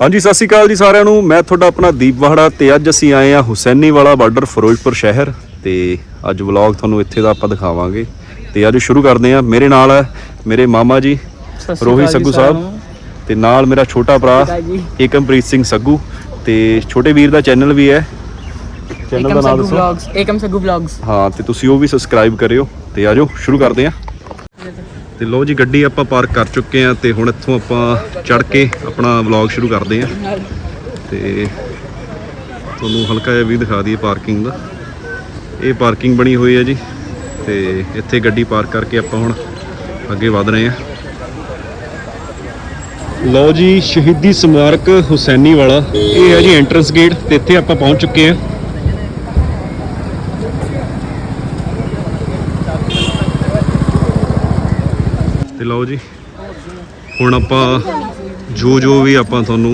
ਹਾਂਜੀ ਸਤਿ ਸ਼੍ਰੀ ਅਕਾਲ ਜੀ ਸਾਰਿਆਂ ਨੂੰ। ਮੈਂ ਤੁਹਾਡਾ ਆਪਣਾ ਦੀਪ ਵਾਹੜਾ ਤੇ ਅੱਜ ਅਸੀਂ ਆਏ ਆ ਹੁਸੈਨੀ ਵਾਲਾ ਬਾਰਡਰ ਫਿਰੋਜ਼ਪੁਰ ਸ਼ਹਿਰ ਤੇ ਅੱਜ ਵਲੌਗ ਤੁਹਾਨੂੰ ਇੱਥੇ ਦਾ ਆਪਾਂ ਦਿਖਾਵਾਂਗੇ ਤੇ ਅੱਜ ਸ਼ੁਰੂ ਕਰਦੇ ਆ ਮੇਰੇ ਨਾਲ ਹੈ ਮੇਰੇ ਮਾਮਾ ਜੀ ਰੋਹਿਤ ਸੱਗੂ ਸਾਹਿਬ। ਤੇ ਨਾਲ ਮੇਰਾ ਛੋਟਾ ਭਰਾ। ਏਕਮਪ੍ਰੀਤ ਸਿੰਘ ਸੱਗੂ ਤੇ ਛੋਟੇ ਵੀਰ ਦਾ ਚੈਨਲ ਵੀ ਹੈ। ਚੈਨਲ ਦਾ ਨਾਮ ਦੱਸੋ। ਏਕਮ ਸੱਗੂ ਵਲੌਗਸ। ਹਾਂ ਤੇ ਤੁਸੀਂ ਉਹ ਵੀ ਸਬਸਕ੍ਰਾਈਬ ਕਰਿਓ ਤੇ ਆਜੋ ਸ਼ੁਰੂ ਕਰਦੇ ਆ ਤੇ ਲੋ ਜੀ, ਗੱਡੀ ਆਪਾਂ ਪਾਰਕ ਕਰ ਚੁੱਕੇ ਆ ਤੇ ਹੁਣ ਇੱਥੋਂ ਆਪਾਂ ਚੜ ਕੇ ਆਪਣਾ ਵਲੌਗ ਸ਼ੁਰੂ ਕਰਦੇ ਆ ਤੇ ਤੁਹਾਨੂੰ ਹਲਕਾ ਜਿਹਾ ਵੀ ਦਿਖਾ ਦਈਏ ਪਾਰਕਿੰਗ ਦਾ। ਇਹ ਪਾਰਕਿੰਗ ਬਣੀ ਹੋਈ ਹੈ ਜੀ ਤੇ ਇੱਥੇ ਗੱਡੀ ਪਾਰਕ ਕਰਕੇ ਆਪਾਂ ਹੁਣ ਅੱਗੇ ਵਧ ਰਹੇ ਆ ਲਓ ਜੀ, ਸ਼ਹੀਦੀ ਸਮਾਰਕ ਹੁਸੈਨੀ ਵਾਲਾ ਇਹ ਹੈ ਜੀ ਐਂਟਰੈਂਸ ਗੇਟ ਤੇ ਇੱਥੇ ਆਪਾਂ ਪਹੁੰਚ ਚੁੱਕੇ ਆ ਤੇ ਲਓ ਜੀ, ਹੁਣ ਆਪਾਂ ਜੋ ਜੋ ਵੀ ਆਪਾਂ ਤੁਹਾਨੂੰ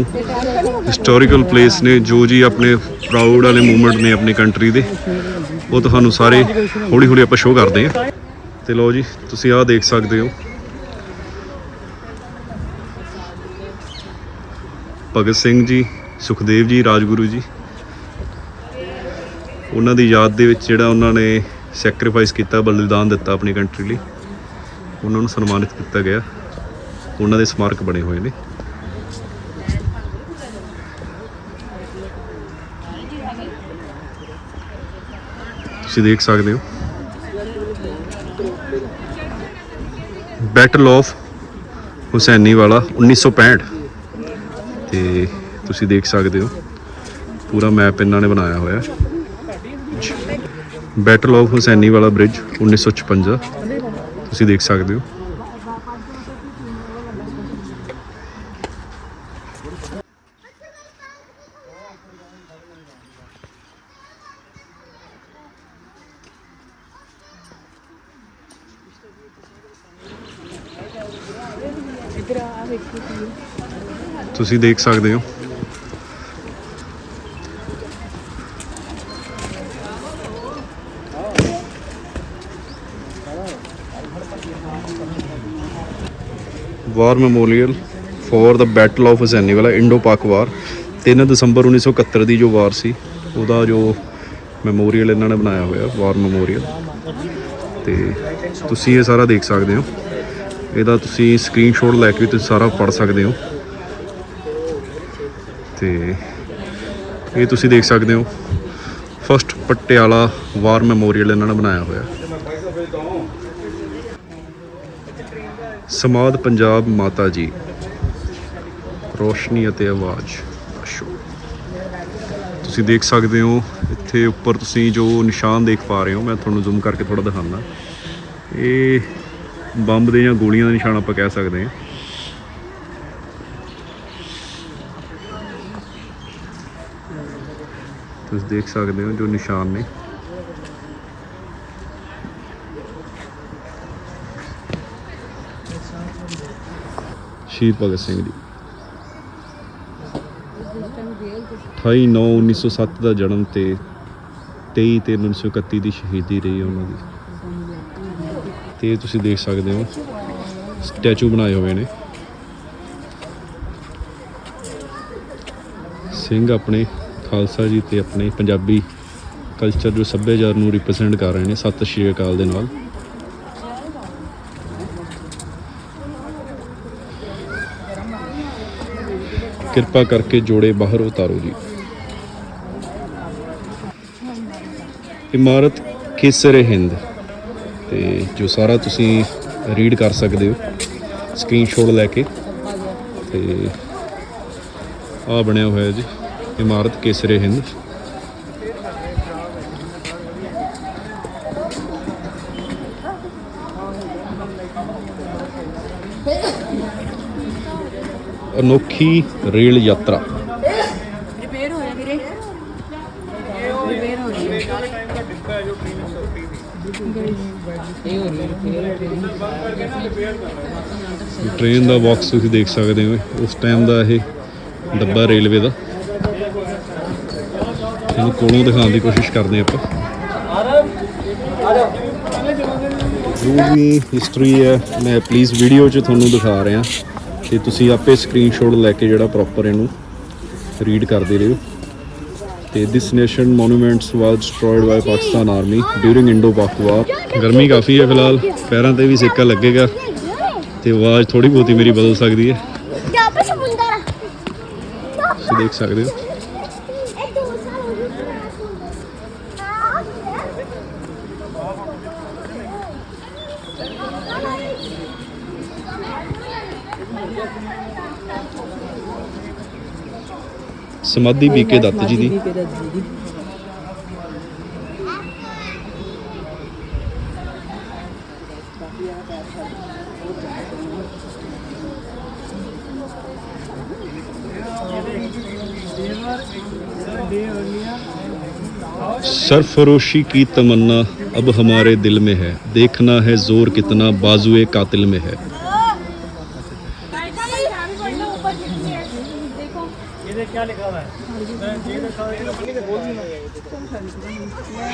ਹਿਸਟੋਰੀਕਲ ਪਲੇਸ ਨੇ, ਜੋ ਜੀ ਆਪਣੇ ਪ੍ਰਾਊਡ ਵਾਲੇ ਮੂਮੈਂਟ ਨੇ ਆਪਣੀ ਕੰਟਰੀ ਦੇ, ਉਹ ਤੁਹਾਨੂੰ ਸਾਰੇ ਹੌਲੀ ਹੌਲੀ ਆਪਾਂ ਸ਼ੋਅ ਕਰਦੇ ਹਾਂ। ਤੇ ਲਓ ਜੀ, ਤੁਸੀਂ ਆਹ ਦੇਖ ਸਕਦੇ ਹੋ। ਭਗਤ ਸਿੰਘ ਜੀ, ਸੁਖਦੇਵ ਜੀ, ਰਾਜਗੁਰੂ ਜੀ। ਉਹਨਾਂ ਦੀ ਯਾਦ ਦੇ ਵਿੱਚ ਜਿਹੜਾ ਉਹਨਾਂ ਨੇ ਸੈਕਰੀਫਾਈਸ ਕੀਤਾ, ਬਲੀਦਾਨ ਦਿੱਤਾ ਆਪਣੀ ਕੰਟਰੀ ਲਈ। ਉਹਨਾਂ ਨੂੰ ਸਨਮਾਨਿਤ ਕੀਤਾ ਗਿਆ। ਉਹਨਾਂ ਦੇ ਸਮਾਰਕ ਬਣੇ ਹੋਏ ਨੇ। ਤੁਸੀਂ ਦੇਖ ਸਕਦੇ ਹੋ। ਬੈਟਲ ਆਫ ਹੁਸੈਨੀ ਵਾਲਾ 1965 ਤੇ ਤੁਸੀਂ ਦੇਖ ਸਕਦੇ ਹੋ। ਪੂਰਾ ਮੈਪ ਇਹਨਾਂ ਨੇ ਬਣਾਇਆ ਹੋਇਆ। ਹੈ ਬੈਟਲ ਆਫ ਹੁਸੈਨੀ ਵਾਲਾ ਬ੍ਰਿਜ 1956 ਤੁਸੀਂ ਦੇਖ ਸਕਦੇ ਹੋ। ਤੁਸੀਂ ਦੇਖ ਸਕਦੇ ਹੋ। War memorial for the battle of Hussainiwala Indo Pak ਵਾਰ। 3 ਦਸੰਬਰ 1971 ਦੀ ਜੋ ਵਾਰ ਸੀ, ਉਹਦਾ ਜੋ ਮੈਮੋਰੀਅਲ ਇਹਨਾਂ ਨੇ ਬਣਾਇਆ ਹੋਇਆ, ਵਾਰ ਮੈਮੋਰੀਅਲ। ਤੇ ਤੁਸੀਂ ਇਹ ਸਾਰਾ ਦੇਖ ਸਕਦੇ ਹੋ। ਇਹਦਾ ਤੁਸੀਂ ਸਕਰੀਨਸ਼ਾਟ ਲੈ ਕੇ ਵੀ ਤੁਸੀਂ ਸਾਰਾ ਪੜ ਸਕਦੇ ਹੋ। ਤੇ ਇਹ ਤੁਸੀਂ ਦੇਖ ਸਕਦੇ ਹੋ। ਫਸਟ ਪਟਿਆਲਾ ਵਾਰ ਮੈਮੋਰੀਅਲ ਇਹਨਾਂ ਨੇ ਬਣਾਇਆ ਹੋਇਆ। ਸਮਾਦ ਪੰਜਾਬ ਮਾਤਾ ਜੀ। ਰੋਸ਼ਨੀ ਅਤੇ ਆਵਾਜ਼। ਅਸ਼ੋ ਤੁਸੀਂ ਦੇਖ ਸਕਦੇ ਹੋ, ਇੱਥੇ ਉੱਪਰ ਤੁਸੀਂ ਜੋ ਨਿਸ਼ਾਨ ਦੇਖ ਪਾ ਰਹੇ ਹੋ, ਮੈਂ ਤੁਹਾਨੂੰ ਜ਼ੂਮ ਕਰਕੇ ਥੋੜਾ ਦਿਖਾਉਂਦਾ। ਇਹ ਬੰਬ ਦੇ ਜਾਂ ਗੋਲੀਆਂ ਦੇ ਨਿਸ਼ਾਨ ਆਪਾਂ ਕਹਿ ਸਕਦੇ ਹਾਂ। ਤੁਸੀਂ ਦੇਖ ਸਕਦੇ ਹੋ ਜੋ ਨਿਸ਼ਾਨ ਨੇ। ਸ਼ਹੀਦ ਭਗਤ ਸਿੰਘ ਜੀ। 28 9 1907 ਦਾ ਜਨਮ ਤੇ 23 ਤੇ 1931 ਦੀ ਸ਼ਹੀਦੀ ਰਹੀ ਉਹਨਾਂ ਦੀ। ਤੇ ਤੁਸੀਂ ਦੇਖ ਸਕਦੇ ਹੋ ਸਟੈਚੂ ਬਣਾਏ ਹੋਏ ਨੇ। ਸਿੰਘ ਆਪਣੇ ਖਾਲਸਾ ਜੀ ਤੇ ਆਪਣੇ ਪੰਜਾਬੀ ਕਲਚਰ ਜੋ ਸੱਭਿਆਚਾਰ ਨੂੰ ਰਿਪਰੈਜ਼ੈਂਟ ਕਰ ਰਹੇ ਨੇ ਸਤਿ ਸ਼੍ਰੀ ਅਕਾਲ ਦੇ ਨਾਲ। ਕਿਰਪਾ ਕਰਕੇ ਜੋੜੇ ਬਾਹਰ ਉਤਾਰੋ ਜੀ। ਇਮਾਰਤ ਕੇਸਰੇ ਹਿੰਦ ਤੇ ਜੋ ਸਾਰਾ ਤੁਸੀਂ ਰੀਡ ਕਰ ਸਕਦੇ ਹੋ ਸਕਰੀਨਸ਼ਾਟ ਲੈ ਕੇ ਤੇ ਆ ਬਣਿਆ ਹੋਇਆ ਜੀ, ਇਮਾਰਤ ਕੇਸਰੇ ਹਿੰਦ। ਅਨੋਖੀ ਰੇਲ ਯਾਤਰਾ। ਰਿਪੇਅਰ ਹੋ ਰਿਹਾ ਵੀਰੇ। ਰਿਪੇਅਰ ਹੋ ਰਹੀ ਹੈ। ਇਹ ਹੋ ਰਹੀ ਹੈ repair। ਟ੍ਰੇਨ ਦਾ ਬਾਕਸ ਤੁਸੀਂ ਦੇਖ ਸਕਦੇ ਹੋ। ਉਸ ਟਾਈਮ ਦਾ ਇਹ ਡੱਬਾ ਰੇਲਵੇ ਦਾ। ਇਹਨੂੰ ਕੋਲੋਂ ਦਿਖਾਉਣ ਦੀ ਕੋਸ਼ਿਸ਼ ਕਰਦੇ ਆਪਾਂ। ਜੋ ਵੀ ਹਿਸਟਰੀ ਹੈ। ਮੈਂ ਪਲੀਜ਼ ਵੀਡੀਓ 'ਚ ਤੁਹਾਨੂੰ ਦਿਖਾ ਰਿਹਾ। ਤੇ ਤੁਸੀਂ ਆਪੇ ਸਕਰੀਨਸ਼ਾਟ ਲੈ ਕੇ ਜਿਹੜਾ ਪ੍ਰੋਪਰ ਇਹਨੂੰ ਰੀਡ ਕਰਦੇ ਰਹੋ ਤੇ this nation monuments was destroyed by Pakistan army during Indo Pak war ਗਰਮੀ ਕਾਫੀ ਹੈ ਫਿਲਹਾਲ, ਪੈਰਾਂ ਤੇ ਵੀ ਸਿੱਕਾ ਲੱਗੇਗਾ। ਤੇ ਆਵਾਜ਼ ਥੋੜੀ ਬਹੁਤੀ ਮੇਰੀ ਬਦਲ ਸਕਦੀ ਹੈ। ਤੁਸੀਂ ਦੇਖ ਸਕਦੇ ਹੋ। ਸਮਾਧੀ ਬੀਕੇ ਦੱਤ ਜੀ ਦੀ ਵੀਕੇ ਦੱਤ ਜੀ ਦੀ सरफरोशी की तमन्ना अब हमारे दिल में है देखना है जोर कितना बाजुए कातिल में है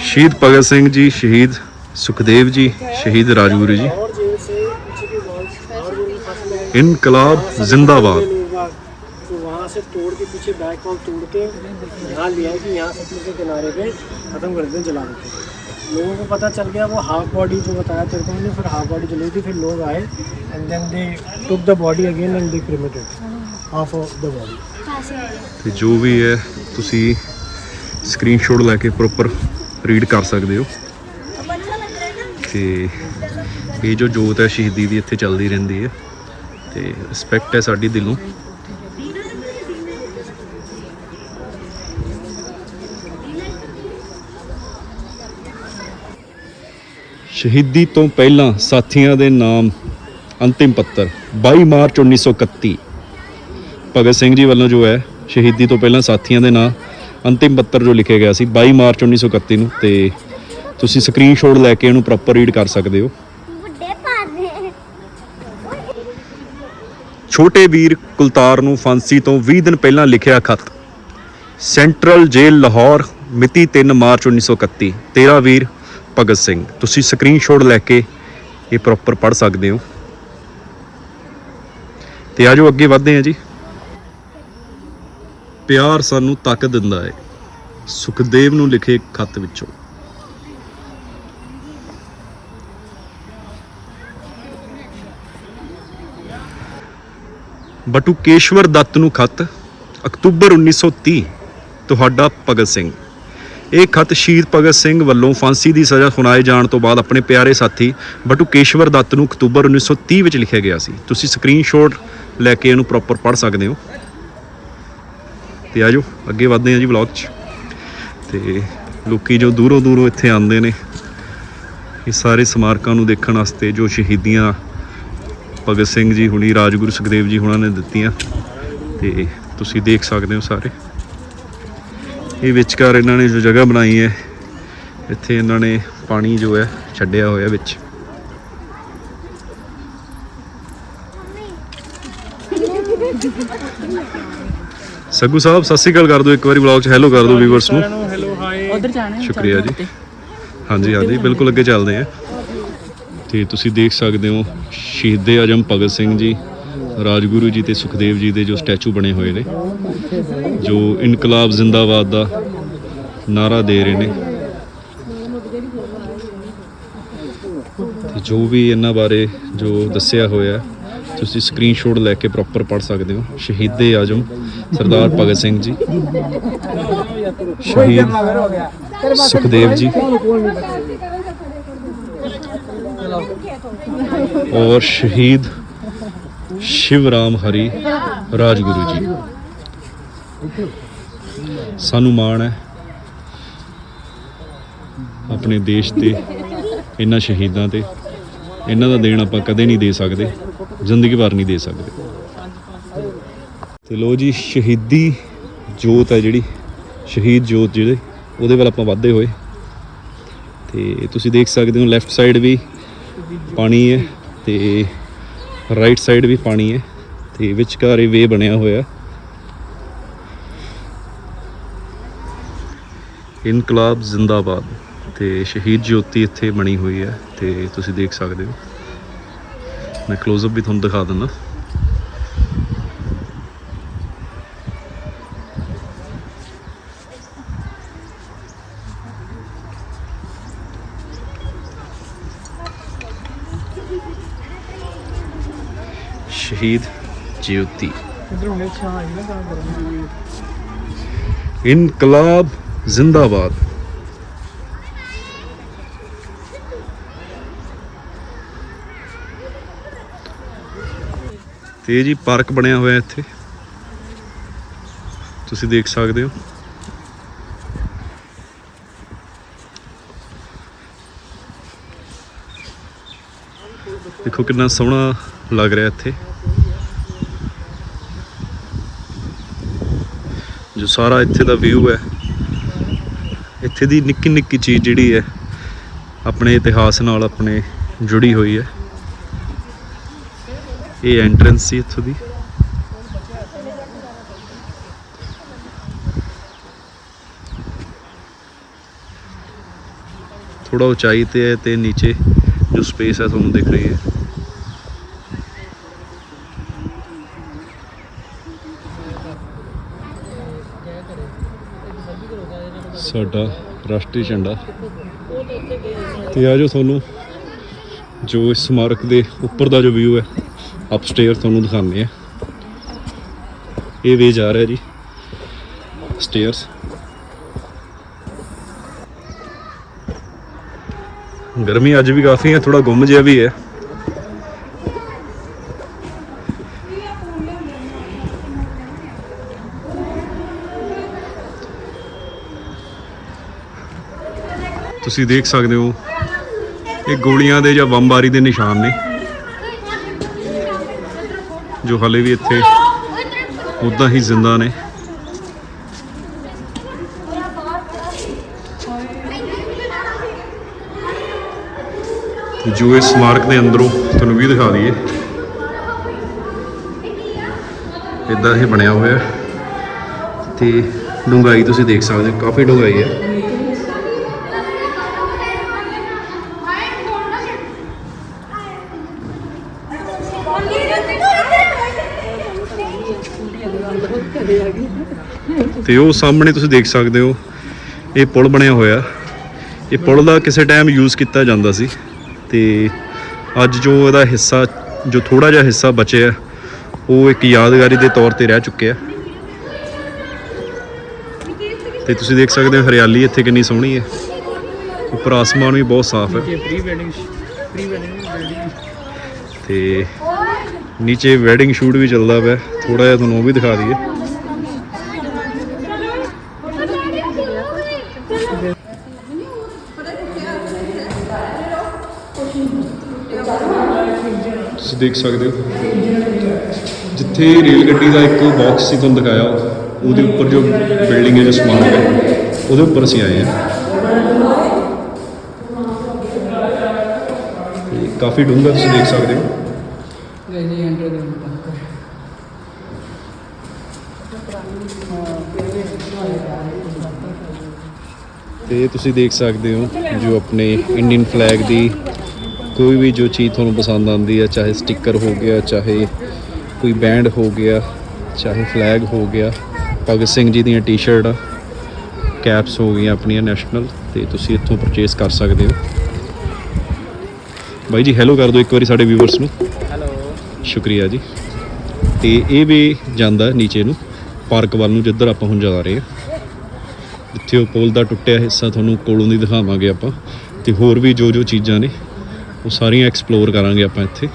शहीद भगत सिंह जी, शहीद सुखदेव जी, शहीद राजगुरु जी। इनकलाब जिंदाबाद। तो से तोड़ के पीछे बैक तोड़ के लिया है कि किनारे पे ख़त्म कर जला देते लोगों को पता चल गया, वो हाफ़ बॉडी जो बताया तेरे को फिर हाफ़ बॉडी जली थी, फिर लोग आए and then they took the body again and they cremated half of the body ਤੇ ਜੋ ਵੀ ਹੈ, ਤੁਸੀਂ ਸਕਰੀਨਸ਼ਾਟ ਲੈ ਕੇ ਪ੍ਰੋਪਰ ਰੀਡ ਕਰ ਸਕਦੇ ਹੋ। ਤੇ ਇਹ ਜੋ ਜੋਤ ਹੈ, ਸ਼ਹੀਦੀ ਦੀ ਇੱਥੇ ਚੱਲਦੀ ਰਹਿੰਦੀ ਹੈ। ਤੇ ਰਿਸਪੈਕਟ ਹੈ ਸਾਡੀ ਦਿਲੋਂ। ਸ਼ਹੀਦੀ ਤੋਂ ਪਹਿਲਾਂ ਸਾਥੀਆਂ ਦੇ ਨਾਮ ਅੰਤਿਮ ਪੱਤਰ 22 ਮਾਰਚ 1931 ਭਗਤ ਸਿੰਘ ਜੀ ਵੱਲੋਂ ਜੋ ਹੈ ਸ਼ਹੀਦੀ ਤੋਂ ਪਹਿਲਾਂ ਸਾਥੀਆਂ ਦੇ ਨਾਂ ਅੰਤਿਮ ਪੱਤਰ ਜੋ ਲਿਖਿਆ ਗਿਆ ਸੀ 22 ਮਾਰਚ 1931 ਨੂੰ ਤੇ ਤੁਸੀਂ ਸਕਰੀਨਸ਼ਾਟ ਲੈ ਕੇ ਇਹਨੂੰ ਪ੍ਰੋਪਰ ਰੀਡ ਕਰ ਸਕਦੇ ਹੋ। ਛੋਟੇ ਵੀਰ ਕੁਲਤਾਰ ਨੂੰ ਫਾਂਸੀ ਤੋਂ 20 ਦਿਨ ਪਹਿਲਾਂ ਲਿਖਿਆ ਖਤ। ਸੈਂਟਰਲ ਜੇਲ੍ਹ ਲਾਹੌਰ ਮਿਤੀ 3 ਮਾਰਚ 1931 13 ਵੀਰ ਭਗਤ ਸਿੰਘ। ਤੁਸੀਂ ਸਕਰੀਨਸ਼ਾਟ ਲੈ ਕੇ ਇਹ ਪ੍ਰੋਪਰ ਪੜ੍ਹ ਸਕਦੇ ਹੋ। ਤੇ ਆਜੋ ਅੱਗੇ ਵਧਦੇ ਹਾਂ ਜੀ। ਪਿਆਰ ਸਾਨੂੰ ਤਾਕਤ ਦਿੰਦਾ ਹੈ। ਸੁਖਦੇਵ ਨੂੰ ਲਿਖੇ ਖੱਤ ਵਿੱਚੋਂ। ਬਟੂਕੇਸ਼ਵਰ ਦੱਤ ਨੂੰ ਖੱਤ, ਅਕਤੂਬਰ 1930 ਤੁਹਾਡਾ ਭਗਤ ਸਿੰਘ। ਇਹ ਖਤ ਸ਼ਹੀਦ ਭਗਤ ਸਿੰਘ ਵੱਲੋਂ ਫਾਂਸੀ ਦੀ ਸਜ਼ਾ ਸੁਣਾਏ ਜਾਣ ਤੋਂ ਬਾਅਦ ਆਪਣੇ ਪਿਆਰੇ ਸਾਥੀ ਬਟੂਕੇਸ਼ਵਰ ਦੱਤ ਨੂੰ ਅਕਤੂਬਰ 1930 ਵਿੱਚ ਲਿਖਿਆ ਗਿਆ ਸੀ। ਤੁਸੀਂ ਸਕਰੀਨਸ਼ਾਟ ਲੈ ਕੇ ਇਹਨੂੰ ਪ੍ਰੋਪਰ ਪੜ੍ਹ ਸਕਦੇ ਹੋ। ਤੇ ਆਜੋ, ਅੱਗੇ ਵਧਦੇ ਹਾਂ ਜੀ ਵਲੌਗ 'ਚ। ਤੇ ਲੋਕੀ ਜੋ ਦੂਰੋਂ ਦੂਰੋਂ ਇੱਥੇ ਆਉਂਦੇ ਨੇ, ਇਹ ਸਾਰੇ ਸਮਾਰਕਾਂ ਨੂੰ ਦੇਖਣ ਵਾਸਤੇ ਜੋ ਸ਼ਹੀਦੀਆਂ ਭਗਤ ਸਿੰਘ ਜੀ ਹੁਣੀ, ਰਾਜਗੁਰੂ ਸੁਖਦੇਵ ਜੀ ਹੁਣਾਂ ਨੇ ਦਿੱਤੀਆਂ, ਤੇ ਤੁਸੀਂ ਦੇਖ ਸਕਦੇ ਹੋ ਸਾਰੇ। ਇਹ ਵਿਚਕਾਰ ਇਹਨਾਂ ਨੇ ਜੋ ਜਗ੍ਹਾ ਬਣਾਈ ਹੈ, ਇੱਥੇ ਇਹਨਾਂ ਨੇ ਪਾਣੀ ਜੋ ਹੈ ਛੱਡਿਆ ਹੋਇਆ ਵਿੱਚ। ਸੱਗੂ ਸਾਹਿਬ ਸਤਿ ਸ਼੍ਰੀ ਅਕਾਲ ਕਰ ਦਿਓ ਇੱਕ ਵਾਰੀ ਬਲੌਗ 'ਚ ਹੈਲੋ ਕਰ ਦਿਓ ਵੀਵਰਸ ਨੂੰ। ਹੈਲੋ ਸ਼ੁਕਰੀਆ ਜੀ। ਹਾਂਜੀ ਹਾਂਜੀ ਬਿਲਕੁਲ ਅੱਗੇ ਚੱਲਦੇ ਆ ਤੇ ਤੁਸੀਂ ਦੇਖ ਸਕਦੇ ਹੋ ਸ਼ਹੀਦੇ ਅਜ਼ਮ ਭਗਤ ਸਿੰਘ ਜੀ ਰਾਜਗੁਰੂ ਜੀ ਤੇ ਸੁਖਦੇਵ ਜੀ ਦੇ ਜੋ ਸਟੈਚੂ ਬਣੇ ਹੋਏ ਨੇ ਜੋ ਇਨਕਲਾਬ ਜ਼ਿੰਦਾਬਾਦ ਦਾ ਨਾਰਾ ਦੇ ਰਹੇ ਨੇ। ਜੋ ਵੀ ਇਹਨਾਂ ਬਾਰੇ ਜੋ ਦੱਸਿਆ ਹੋਇਆ ਤੁਸੀਂ ਸਕਰੀਨਸ਼ਾਟ ਲੈ ਕੇ ਪ੍ਰੋਪਰ ਪੜ ਸਕਦੇ ਹੋ। ਸ਼ਹੀਦੇ ਆਜਮ, ਸਰਦਾਰ ਭਗਤ ਸਿੰਘ ਜੀ। ਸ਼ਹੀਦ ਸੁਖਦੇਵ ਜੀ। ਔਰ ਸ਼ਹੀਦ ਸ਼ਿਵਰਾਮ ਹਰੀ, ਰਾਜਗੁਰੂ ਜੀ। ਸਾਨੂੰ ਮਾਣ ਹੈ। ਆਪਣੇ ਦੇਸ਼ ਤੇ, ਇਹਨਾਂ ਸ਼ਹੀਦਾਂ ਤੇ। ਇਹਨਾਂ ਦਾ ਦੇਣ ਆਪਾਂ ਕਦੇ ਨਹੀਂ ਦੇ ਸਕਦੇ, ਜ਼ਿੰਦਗੀ ਭਰ ਨਹੀਂ ਦੇ ਸਕਦੇ। ਤੇ ਲੋ ਜੀ, ਸ਼ਹੀਦੀ ਜੋਤ ਹੈ ਜਿਹੜੀ, ਸ਼ਹੀਦ ਜੋਤ ਜਿਹੜੇ, ਉਹਦੇ ਵੱਲ ਆਪਾਂ ਵੱਧਦੇ ਹੋਏ। ਤੇ ਤੁਸੀਂ ਦੇਖ ਸਕਦੇ ਹੋ ਲੈਫਟ ਸਾਈਡ ਵੀ ਪਾਣੀ ਹੈ ਤੇ ਰਾਈਟ ਸਾਈਡ ਵੀ ਪਾਣੀ ਹੈ ਤੇ ਵਿਚਕਾਰ ਇਹ ਵੇ ਬਣਿਆ ਹੋਇਆ। ਇਨਕਲਾਬ ਜ਼ਿੰਦਾਬਾਦ। ਤੇ ਸ਼ਹੀਦ ਜੋਤੀ ਇੱਥੇ ਬਣੀ ਹੋਈ ਹੈ ਤੇ ਤੁਸੀਂ ਦੇਖ ਸਕਦੇ ਹੋ। ਮੈਂ ক্লোਜ਼ ਅਪ ਵੀ ਤੁਹਾਨੂੰ ਦਿਖਾ ਦਿੰਦਾ। ਸ਼ਹੀਦ ਜਯੋਤੀ। ਇਨਕਲਾਬ ਜ਼ਿੰਦਾਬਾਦ। ਤੇ ਇਹ ਜੀ ਪਾਰਕ ਬਣਿਆ ਹੋਇਆ ਇੱਥੇ। ਤੁਸੀਂ ਦੇਖ ਸਕਦੇ ਹੋ। ਦੇਖੋ ਕਿੰਨਾ ਸੋਹਣਾ ਲੱਗ ਰਿਹਾ ਇੱਥੇ। ਜੋ ਸਾਰਾ ਇੱਥੇ ਦਾ ਵਿਊ ਹੈ। ਇੱਥੇ ਦੀ ਨਿੱਕੀ ਨਿੱਕੀ ਚੀਜ਼ ਜਿਹੜੀ ਹੈ, ਆਪਣੇ ਇਤਿਹਾਸ ਨਾਲ ਆਪਣੇ ਜੁੜੀ ਹੋਈ ਹੈ। ਇਹ ਐਂਟਰੈਂਸ ਸੀ ਇੱਥੋਂ ਦੀ। ਥੋੜਾ ਉਚਾਈ ਤੇ ਹੈ ਤੇ ਨੀਚੇ ਜੋ ਸਪੇਸ ਹੈ ਤੁਹਾਨੂੰ ਦਿਖ ਰਹੀ ਹੈ। ਸਾਡਾ ਰਾਸ਼ਟਰੀ ਝੰਡਾ। ਤੇ ਆ ਜੋ ਤੁਹਾਨੂੰ ਜੋ ਇਸ ਸਮਾਰਕ ਦੇ ਉੱਪਰ ਦਾ ਜੋ ਵਿਊ ਹੈ। ਅਪਸਟੇਅਰ ਤੁਹਾਨੂੰ ਦਿਖਾਉਂਦੇ ਆ। ਇਹ ਵੇ ਜਾ ਰਿਹਾ ਜੀ। ਸਟੇਅਰਸ ਗਰਮੀ ਅੱਜ ਵੀ ਕਾਫੀ ਹੈ ਥੋੜਾ ਗੁੰਮ ਜਿਹਾ ਵੀ ਹੈ। ਤੁਸੀਂ ਦੇਖ ਸਕਦੇ ਹੋ, ਇਹ ਗੋਲੀਆਂ ਦੇ ਜਾਂ ਬੰਬਾਰੀ ਦੇ ਨਿਸ਼ਾਨ ਨੇ। ਜੋ ਹਲੇ ਵੀ ਇੱਥੇ ਉਦਾਂ ਹੀ ਜ਼ਿੰਦਾ ਨੇ। ਜੋ ਇਸ ਸਮਾਰਕ ਦੇ ਅੰਦਰੋਂ ਤੁਹਾਨੂੰ ਵੀ ਦਿਖਾ ਦਈਏ, ਇਦਾਂ ਇਹ ਬਣਿਆ ਹੋਇਆ ਤੇ ਡੂੰਘਾਈ ਤੁਸੀਂ ਦੇਖ ਸਕਦੇ ਹੋ, ਕਾਫੀ ਡੂੰਘਾਈ ਹੈ। ਤੇ ਉਹ ਸਾਹਮਣੇ ਤੁਸੀਂ ਦੇਖ ਸਕਦੇ ਹੋ ਇਹ ਪੁਲ ਬਣਿਆ ਹੋਇਆ। ਇਹ ਪੁਲ ਦਾ ਕਿਸੇ ਟਾਈਮ ਯੂਜ਼ ਕੀਤਾ ਜਾਂਦਾ ਸੀ ਤੇ ਅੱਜ ਜੋ ਇਹਦਾ ਹਿੱਸਾ ਜੋ ਥੋੜਾ ਜਿਹਾ ਹਿੱਸਾ ਬਚਿਆ ਉਹ ਇੱਕ ਯਾਦਗਾਰੀ ਦੇ ਤੌਰ ਤੇ ਰਹਿ ਚੁੱਕਿਆ। ਤੇ ਤੁਸੀਂ ਦੇਖ ਸਕਦੇ ਹੋ ਹਰਿਆਲੀ ਇੱਥੇ ਕਿੰਨੀ ਸੋਹਣੀ ਹੈ। ਉੱਪਰ ਆਸਮਾਨ ਵੀ ਬਹੁਤ ਸਾਫ਼ ਹੈ। ਤੇ ਨੀਚੇ ਵੈਡਿੰਗ ਸ਼ੂਟ ਵੀ ਚੱਲਦਾ ਪਿਆ। ਥੋੜਾ ਜਿਹਾ ਤੁਹਾਨੂੰ ਉਹ ਵੀ ਦਿਖਾ ਦਈਏ। ਤੁਸੀਂ ਦੇਖ ਸਕਦੇ ਹੋ। ਜਿੱਥੇ ਰੇਲ ਗੱਡੀ ਦਾ ਇੱਕ ਬਾਕਸ ਸੀ ਤੁਹਾਨੂੰ ਦਿਖਾਇਆ ਉਹਦੇ ਉੱਪਰ ਜੋ ਬਿਲਡਿੰਗ ਹੈ ਜੋ ਸਮਾਨ ਹੈ ਉਹਦੇ ਉੱਪਰ ਅਸੀਂ ਆਏ ਹਾਂ। ਕਾਫੀ ਡੂੰਘਾ ਤੁਸੀਂ ਦੇਖ ਸਕਦੇ ਹੋ। ਜੀ ਐਂਟਰ ਕਰ ਤੇ ਤੁਸੀਂ ਦੇਖ ਸਕਦੇ ਹੋ ਜੋ ਆਪਣੇ ਇੰਡੀਅਨ ਫਲੈਗ ਦੀ ਕੋਈ ਵੀ ਜੋ ਚੀਜ਼ ਤੁਹਾਨੂੰ ਪਸੰਦ ਆਉਂਦੀ ਹੈ ਚਾਹੇ ਸਟicker ਹੋ ਗਿਆ ਚਾਹੇ ਕੋਈ ਬੈਂਡ ਹੋ ਗਿਆ ਚਾਹੇ ਫਲੈਗ ਹੋ ਗਿਆ ਭਗਤ ਸਿੰਘ ਜੀ ਦੀਆਂ ਟੀ-ਸ਼ਰਟਾਂ ਕੈਪਸ ਹੋ ਗਈਆਂ ਆਪਣੀਆਂ ਨੈਸ਼ਨਲ ਤੇ ਤੁਸੀਂ ਇੱਥੋਂ ਪਰਚੇਸ ਕਰ ਸਕਦੇ ਹੋ। ਬਾਈ ਜੀ ਹੈਲੋ ਕਰ ਦਿਓ ਇੱਕ ਵਾਰੀ ਸਾਡੇ ਵਿਊਵਰਸ ਨੂੰ। हेलो ਸ਼ੁਕਰੀਆ ਜੀ। ਤੇ ਇਹ ਵੀ ਜਾਂਦਾ ਨੀਚੇ ਨੂੰ ਪਾਰਕ ਵੱਲ ਨੂੰ ਜਿੱਧਰ ਆਪਾਂ ਹੁਣ ਜਾ ਰਹੇ ਹਾਂ। ਜਿੱਥੇ ਉਹ ਪੁਲ ਦਾ ਟੁੱਟਿਆ ਹਿੱਸਾ ਤੁਹਾਨੂੰ ਕੋਲੋਂ ਦੀ ਦਿਖਾਵਾਂਗੇ ਆਪਾਂ। ਤੇ ਹੋਰ ਵੀ ਜੋ ਜੋ ਚੀਜ਼ਾਂ ਨੇ ਉਹ ਸਾਰੀਆਂ ਐਕਸਪਲੋਰ ਕਰਾਂਗੇ ਆਪਾਂ ਇੱਥੇ।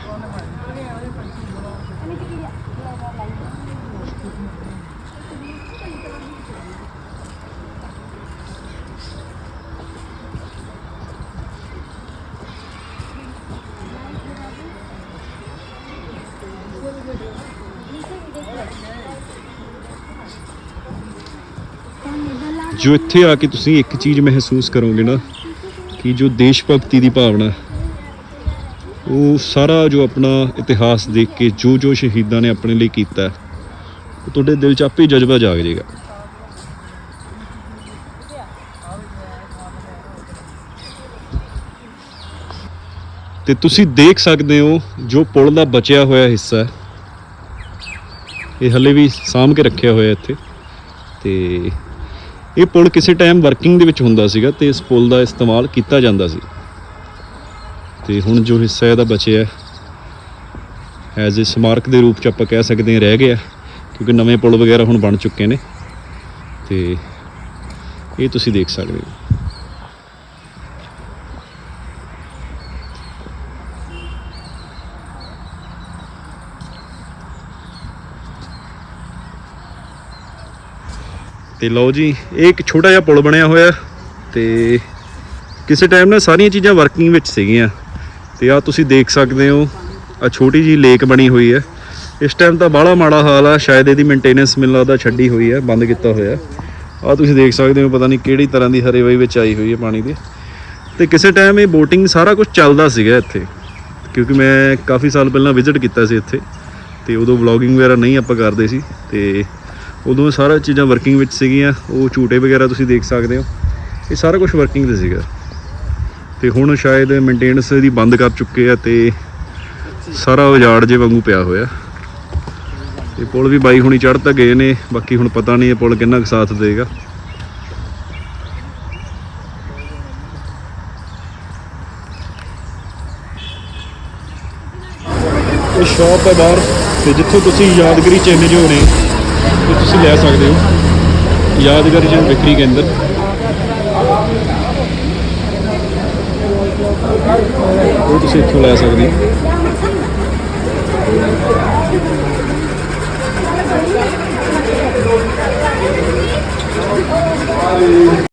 ਜੋ ਇੱਥੇ ਆ ਕੇ ਤੁਸੀਂ ਇੱਕ ਚੀਜ਼ ਮਹਿਸੂਸ ਕਰੋਗੇ ਨਾ, ਕਿ ਜੋ ਦੇਸ਼ ਭਗਤੀ ਦੀ ਭਾਵਨਾ ਉਹ ਸਾਰਾ ਜੋ ਆਪਣਾ ਇਤਿਹਾਸ ਦੇਖ ਕੇ ਜੋ ਜੋ ਸ਼ਹੀਦਾਂ ਨੇ ਆਪਣੇ ਲਈ ਕੀਤਾ ਉਹ ਤੁਹਾਡੇ ਦਿਲ 'ਚ ਆਪੇ ਜਜ਼ਬਾ ਜਾਗ ਜਾਏਗਾ। ਤੇ ਤੁਸੀਂ ਦੇਖ ਸਕਦੇ ਹੋ ਜੋ ਪੁਲ ਦਾ ਬਚਿਆ ਹੋਇਆ ਹਿੱਸਾ ਹੈ। ਇਹ ਹਲੇ ਵੀ ਸਾਂਭ ਕੇ ਰੱਖਿਆ ਹੋਇਆ ਇੱਥੇ। ਤੇ ਇਹ ਪੁਲ ਕਿਸੇ ਟਾਈਮ ਵਰਕਿੰਗ ਦੇ ਵਿੱਚ ਹੁੰਦਾ ਸੀਗਾ ਤੇ ਇਸ ਪੁਲ ਦਾ ਇਸਤੇਮਾਲ ਕੀਤਾ ਜਾਂਦਾ ਸੀ। ਤੇ ਹੁਣ ਜੋ ਹਿੱਸਾ ਇਹਦਾ ਬਚਿਆ ਐਜ਼ ਅ ਸਮਾਰਕ ਦੇ ਰੂਪ ਚ ਆਪਾਂ ਕਹਿ ਸਕਦੇ ਹਾਂ ਰਹਿ ਗਿਆ, ਕਿਉਂਕਿ ਨਵੇਂ ਪੁਲ ਵਗੈਰਾ ਹੁਣ ਬਣ ਚੁੱਕੇ ਨੇ, ਤੇ ਇਹ ਤੁਸੀਂ ਦੇਖ ਸਕਦੇ ਹੋ। ਤੇ ਲਓ ਜੀ, ਇਹ ਇੱਕ ਛੋਟਾ ਜਿਹਾ ਪੁਲ ਬਣਿਆ ਹੋਇਆ, ਤੇ ਕਿਸੇ ਟਾਈਮ ਨਾ ਸਾਰੀਆਂ ਚੀਜ਼ਾਂ ਵਰਕਿੰਗ ਵਿੱਚ ਸੀਗੀਆਂ। ਤੇ ਆ ਤੁਸੀਂ ਦੇਖ ਸਕਦੇ ਹੋ ਆ ਛੋਟੀ ਜੀ ਲੇਕ ਬਣੀ ਹੋਈ ਹੈ। ਇਸ ਟਾਈਮ ਤਾਂ ਬਾਹਲਾ ਮਾੜਾ ਹਾਲ ਆ, ਸ਼ਾਇਦ ਇਹਦੀ ਮੇਨਟੇਨੈਂਸ ਮੈਨੂੰ ਲੱਗਦਾ ਛੱਡੀ ਹੋਈ ਹੈ, ਬੰਦ ਕੀਤਾ ਹੋਇਆ ਆ ਤੁਸੀਂ ਦੇਖ ਸਕਦੇ ਹੋ, ਪਤਾ ਨਹੀਂ ਕਿਹੜੀ ਤਰ੍ਹਾਂ ਦੀ ਹਰੇਵਾਈ ਵਿੱਚ ਆਈ ਹੋਈ ਹੈ ਪਾਣੀ ਦੀ। ਤੇ ਕਿਸੇ ਟਾਈਮ ਇਹ ਬੋਟਿੰਗ ਸਾਰਾ ਕੁਝ ਚੱਲਦਾ ਸੀਗਾ ਇੱਥੇ, ਕਿਉਂਕਿ ਮੈਂ ਕਾਫੀ ਸਾਲ ਪਹਿਲਾਂ ਵਿਜ਼ਿਟ ਕੀਤਾ ਸੀ ਇੱਥੇ। ਤੇ ਉਦੋਂ ਵਲੌਗਿੰਗ ਵਗੈਰਾ ਨਹੀਂ ਆਪਾਂ ਕਰਦੇ ਸੀ, ਤੇ ਉਦੋਂ ਸਾਰਾ ਚੀਜ਼ਾਂ ਵਰਕਿੰਗ ਵਿੱਚ ਸੀਗੀਆਂ, ਉਹ ਝੂਟੇ ਵਗੈਰਾ ਤੁਸੀਂ ਦੇਖ ਸਕਦੇ ਹੋ। ਇਹ ਸਾਰਾ ਕੁਝ ਵਰਕਿੰਗ ਤੇ ਸੀਗਾ। ਤੇ ਹੁਣ ਸ਼ਾਇਦ ਮੇਨਟੇਨੈਂਸ ਇਹਦੀ ਬੰਦ ਕਰ ਚੁੱਕੇ ਆ ਤੇ ਸਾਰਾ ਉਜਾੜ ਜੇ ਵਾਂਗੂ ਪਿਆ ਹੋਇਆ। ਇਹ ਪੁਲ ਵੀ ਬਾਈ ਹੁਣੀ ਚੜ੍ਹ ਤਾਂ ਗਏ ਨੇ, ਬਾਕੀ ਹੁਣ ਪਤਾ ਨਹੀਂ ਇਹ ਪੁਲ ਕਿੰਨਾ ਕੁ ਸਾਥ ਦੇਗਾ। ਇਹ ਸ਼ਾਪ ਹੈ ਬਾਹਰ, ਤੇ ਜਿੱਥੋਂ ਤੁਸੀਂ ਯਾਦਗਰੀ ਚਿੰਨ੍ਹ ਜੋ ਨੇ, ਉਹ ਤੁਸੀਂ ਲੈ ਸਕਦੇ ਹੋ। ਯਾਦਗਾਰੀ ਚਿੰਨ੍ਹ ਵਿਕਰੀ ਕੇਂਦਰ। ਉਹ ਤੁਸੀਂ ਇੱਥੋਂ ਲੈ ਸਕਦੇ ਹੋ।